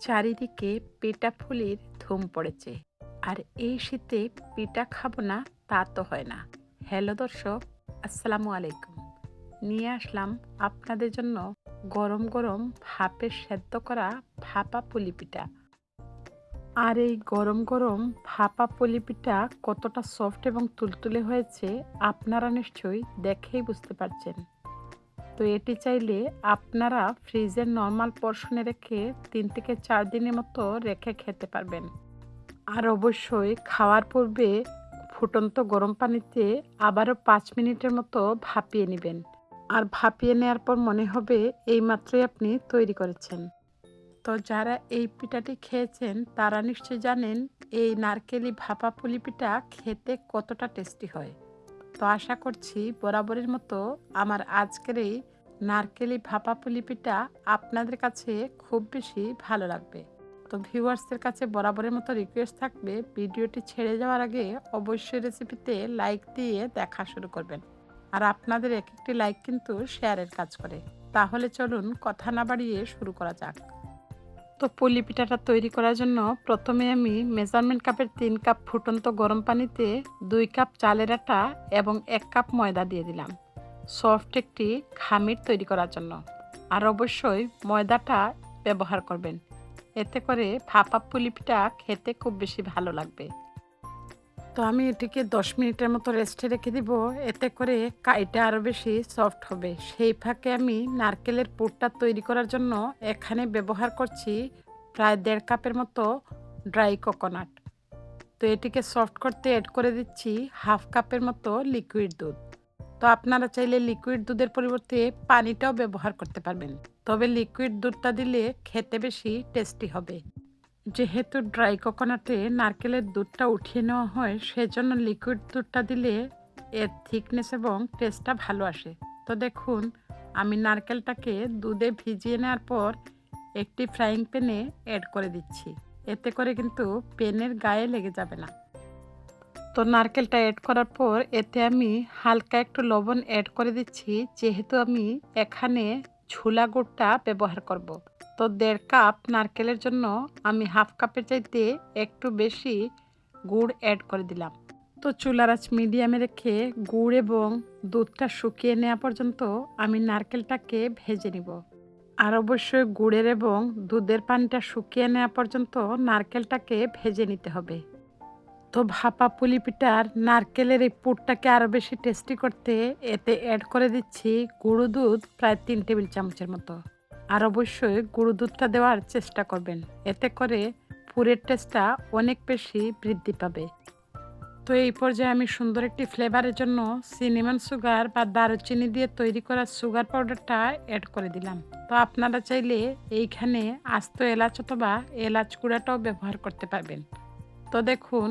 চারিদিকে পেটা ফুলির ধুম পড়েছে। আর এই শীতে পিঠা খাব না, তা তো হয় না। হ্যালো দর্শক, আসসালামু আলাইকুম। নিয়ে আসলাম আপনাদের জন্য গরম গরম ভাপে সেদ্ধ করা ভাপা পুলি পিঠা। আর এই গরম গরম ভাপা পুলি পিঠা কতটা সফট এবং তুলতুলে হয়েছে আপনারা নিশ্চয়ই দেখেই বুঝতে পারছেন। তো এটি চাইলে আপনারা ফ্রিজের নর্মাল পোর্শনে রেখে তিন থেকে চার দিনের মতো রেখে খেতে পারবেন। আর অবশ্যই খাওয়ার পূর্বে ফুটন্ত গরম পানিতে আবারও পাঁচ মিনিটের মতো ভাপিয়ে নেবেন। আর ভাপিয়ে নেওয়ার পর মনে হবে এই মাত্রই আপনি তৈরি করেছেন। তো যারা এই পিঠাটি খেয়েছেন, তারা নিশ্চয় জানেন এই নারকেলি ভাপা পুলি পিঠা খেতে কতটা টেস্টি হয়। তো আশা করছি বরাবরের মতো আমার আজকের এই নারকেলি ভাপা পুলি পিঠা আপনাদের কাছে খুব বেশি ভালো লাগবে। তো ভিউয়ার্সদের কাছে বরাবরের মতো রিকোয়েস্ট থাকবে, ভিডিওটি ছেড়ে যাওয়ার আগে অবশ্যই রেসিপিতে লাইক দিয়ে দেখা শুরু করবেন। আর আপনাদের এক একটি লাইক কিন্তু শেয়ারের কাজ করে। তাহলে চলুন কথা না বাড়িয়ে শুরু করা যাক। তো পুলি পিঠাটা তৈরি করার জন্য প্রথমে আমি মেজারমেন্ট কাপের তিন কাপ ফুটন্ত গরম পানিতে দুই কাপ চালের আটা এবং এক কাপ ময়দা দিয়ে দিলাম। সফট একটি খামির তৈরি করার জন্য। আর অবশ্যই ময়দাটা ব্যবহার করবেন। এতে করে ফাঁপা পুলি পিঠা খেতে খুব বেশি ভালো লাগবে। তো আমি এটিকে দশ মিনিটের মতো রেস্টে রেখে দিব। এতে করে কাইটা আরও বেশি সফট হবে। সেই ফাঁকে আমি নারকেলের পুরটা তৈরি করার জন্য এখানে ব্যবহার করছি প্রায় দেড় কাপের মতো ড্রাই কোকোনাট। তো এটিকে সফট করতে অ্যাড করে দিচ্ছি হাফ কাপের মতো লিকুইড দুধ। তো আপনারা চাইলে লিকুইড দুধের পরিবর্তে পানিটাও ব্যবহার করতে পারবেন। তবে লিকুইড দুধটা দিলে খেতে বেশি টেস্টি হবে। যেহেতু ড্রাই কোকোনাটে নারকেলের দুধটা উঠিয়ে নেওয়া হয়, সেজন্য লিকুইড দুধটা দিলে এর থিকনেস এবং টেস্টটা ভালো আসে। তো দেখুন, আমি নারকেলটাকে দুধে ভিজিয়ে নেওয়ার পর একটি ফ্রাইং প্যানে অ্যাড করে দিচ্ছি। এতে করে কিন্তু পেনের গায়ে লেগে যাবে না। তো নারকেলটা অ্যাড করার পর এতে আমি হালকা একটু লবণ অ্যাড করে দিচ্ছি, যেহেতু আমি এখানে ছোলা গুড়টা ব্যবহার করব। তো দেড় কাপ নারকেলের জন্য আমি হাফ কাপের চাইতে একটু বেশি গুড় অ্যাড করে দিলাম। তো চুলার আঁচ মিডিয়ামে রেখে গুড় এবং দুধটা শুকিয়ে নেওয়া পর্যন্ত আমি নারকেলটাকে ভেজে নিব। আর অবশ্যই গুড়ের এবং দুধের পানিটা শুকিয়ে নেওয়া পর্যন্ত নারকেলটাকে ভেজে নিতে হবে। তো ভাপা পুলি পিঠার নারকেলের এই পুরটাকে আরও বেশি টেস্টি করতে এতে অ্যাড করে দিচ্ছি গুঁড়ো দুধ প্রায় তিন টেবিল চামচের মতো। আর অবশ্যই গুঁড়ো দুধটা দেওয়ার চেষ্টা করবেন। এতে করে পুরের টেস্টটা অনেক বেশি বৃদ্ধি পাবে। তো এই পর্যায়ে আমি সুন্দর একটি ফ্লেভারের জন্য সিনেমান সুগার বা দারুচিনি দিয়ে তৈরি করা সুগার পাউডারটা অ্যাড করে দিলাম। তো আপনারা চাইলে এইখানে আস্ত এলাচ অথবা এলাচ গুঁড়াটাও ব্যবহার করতে পারবেন। তো দেখুন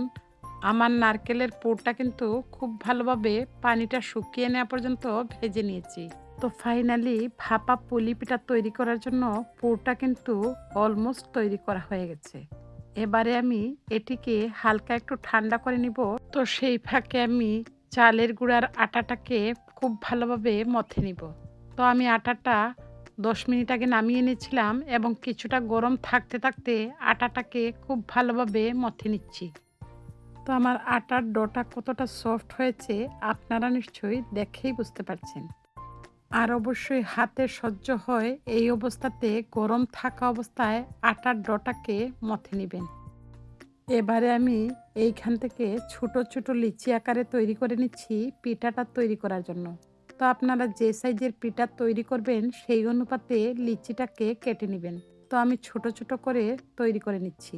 আমার নারকেলের পুরটা কিন্তু খুব ভালোভাবে পানিটা শুকিয়ে নেওয়া পর্যন্ত ভেজে নিয়েছি। তো ফাইনালি ভাপা পুলি পিঠা তৈরি করার জন্য পুরটা কিন্তু অলমোস্ট তৈরি করা হয়ে গেছে। এবারে আমি এটিকে হালকা একটু ঠান্ডা করে নিব। তো সেই ফাঁকে আমি চালের গুঁড়ার আটাটাকে খুব ভালোভাবে মথে নিব। তো আমি আটাটা দশ মিনিট আগে নামিয়ে নিয়েছিলাম এবং কিছুটা গরম থাকতে থাকতে আটাটাকে খুব ভালোভাবে মথে নিচ্ছি। তো আমার আটার ডোটা কতটা সফট হয়েছে আপনারা নিশ্চয়ই দেখেই বুঝতে পারছেন। আর অবশ্যই হাতে সহ্য হয় এই অবস্থাতে গরম থাকা অবস্থায় আটার ডোটাকে মথে নেবেন। এবারে আমি এইখান থেকে ছোট ছোট লিচি আকারে তৈরি করে নিচ্ছি পিঠাটা তৈরি করার জন্য। তো আপনারা যে সাইজের পিঠা তৈরি করবেন সেই অনুপাতে লিচিটাকে কেটে নেবেন। তো আমি ছোট ছোট করে তৈরি করে নিচ্ছি।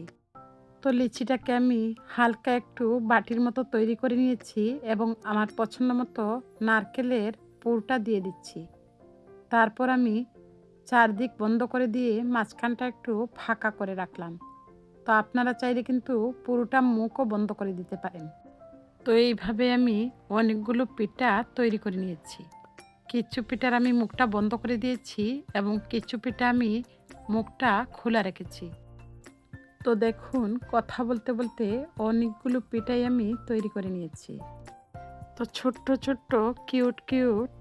তো লিচিটাকে আমি হালকা একটু বাটির মতো তৈরি করে নিয়েছি এবং আমার পছন্দ মতো নারকেলের পুরটা দিয়ে দিচ্ছি। তারপর আমি চারদিক বন্ধ করে দিয়ে মাঝখানটা একটু ফাঁকা করে রাখলাম। তো আপনারা চাইলে কিন্তু পুরোটা মুখও বন্ধ করে দিতে পারেন। তো এইভাবে আমি অনেকগুলো পিঠা তৈরি করে নিয়েছি। কিছু পিঠার আমি মুখটা বন্ধ করে দিয়েছি এবং কিছু পিঠা আমি মুখটা খোলা রেখেছি। তো দেখুন, কথা বলতে বলতে অনেকগুলো পিঠাই আমি তৈরি করে নিয়েছি। তো ছোট্ট ছোট্ট, কিউট কিউট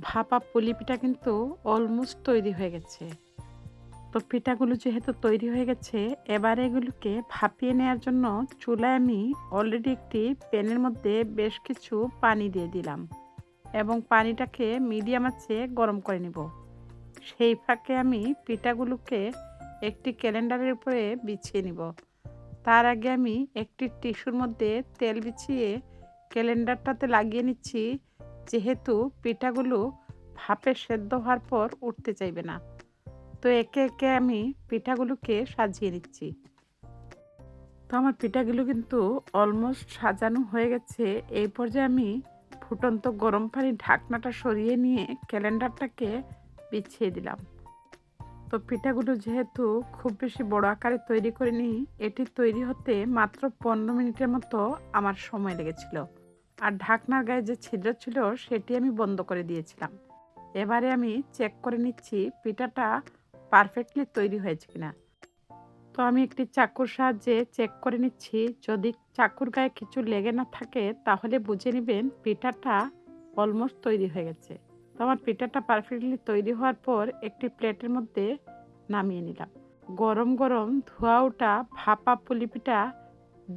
ভাপা পুলি পিঠা কিন্তু অলমোস্ট তৈরি হয়ে গেছে। তো পিঠাগুলো যেহেতু তৈরি হয়ে গেছে, এবার এগুলোকে ভাপিয়ে নেওয়ার জন্য চুলায় আমি অলরেডি একটি প্যানের মধ্যে বেশ কিছু পানি দিয়ে দিলাম এবং পানিটাকে মিডিয়াম আছে গরম করে নিব। সেই ফাঁকে আমি পিঠাগুলোকে একটি ক্যালেন্ডারের উপরে বিছিয়ে নিব। তার আগে আমি একটি টিস্যুর মধ্যে তেল বিছিয়ে ক্যালেন্ডারটাতে লাগিয়ে নিচ্ছি, যেহেতু পিঠাগুলো ভাপে সেদ্ধ হওয়ার পর উঠতে চাইবে না। তো একে একে আমি পিঠাগুলোকে সাজিয়ে নিচ্ছি। তো আমার পিঠাগুলো কিন্তু অলমোস্ট সাজানো হয়ে গেছে। এই পর্যায়ে আমি ফুটন্ত গরম পানি ঢাকনাটা সরিয়ে নিয়ে ক্যালেন্ডারটাকে বিছিয়ে দিলাম। তো পিঠাগুলো যেহেতু খুব বেশি বড় আকারে তৈরি করিনি, এটি তৈরি হতে মাত্র পনেরো মিনিটের মতো আমার সময় লেগেছিল। আর ঢাকনার গায়ে যে ছিদ্র ছিল, সেটি আমি বন্ধ করে দিয়েছিলাম। এবারে আমি চেক করে নিচ্ছি পিঠাটা পারফেক্টলি তৈরি হয়েছে কিনা। তো আমি একটি চাকুর সাহায্যে চেক করে নিচ্ছি, যদি চাকুর গায়ে কিছু লেগে না থাকে, তাহলে বুঝে নেবেন পিঠাটা অলমোস্ট তৈরি হয়ে গেছে। তো আমার পিঠাটা পারফেক্টলি তৈরি হওয়ার পর একটি প্লেটের মধ্যে নামিয়ে নিলাম। গরম গরম ধোয়া ওটা, ভাপা পুলি পিঠা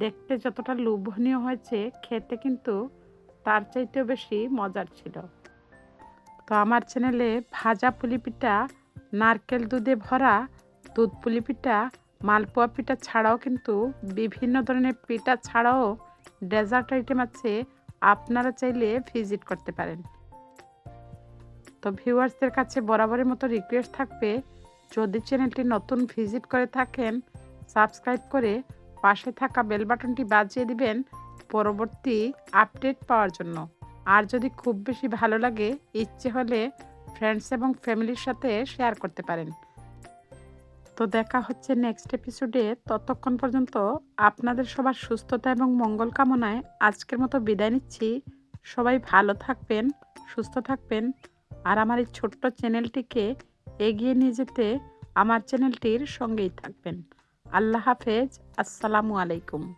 দেখতে যতটা লোভনীয় হয়েছে, খেতে কিন্তু তার চাইতেও বেশি মজার ছিল। তো আমার চ্যানেলে ভাজা পুলি পিঠা, নারকেল দুধে ভরা দুধ পুলি পিঠা, মালপোয়া পিঠা ছাড়াও কিন্তু বিভিন্ন ধরনের পিঠা ছাড়াও ডেজার্ট আইটেম আছে, আপনারা চাইলে ভিজিট করতে পারেন। তো ভিউয়ার্সদের কাছে বরাবরের মতো রিকোয়েস্ট থাকবে, যদি চ্যানেলটি নতুন ভিজিট করে থাকেন সাবস্ক্রাইব করে পাশে থাকা বেল বাটনটি বাজিয়ে দিবেন পরবর্তী আপডেট পাওয়ার জন্য। আর যদি খুব বেশি ভালো লাগে, ইচ্ছে হলে ফ্রেন্ডস এবং ফ্যামিলির সাথে শেয়ার করতে পারেন। তো দেখা হচ্ছে নেক্সট এপিসোডে ততক্ষণ পর্যন্ত আপনাদের সবার সুস্থতা এবং মঙ্গল কামনায় আজকের মতো বিদায় নিচ্ছি। সবাই ভালো থাকবেন, সুস্থ থাকবেন। আর আমার এই ছোট্ট চ্যানেলটিকে এগিয়ে নিয়ে যেতে আমার চ্যানেলটির সঙ্গেই থাকবেন। আল্লাহ হাফেজ। আসসালামু আলাইকুম।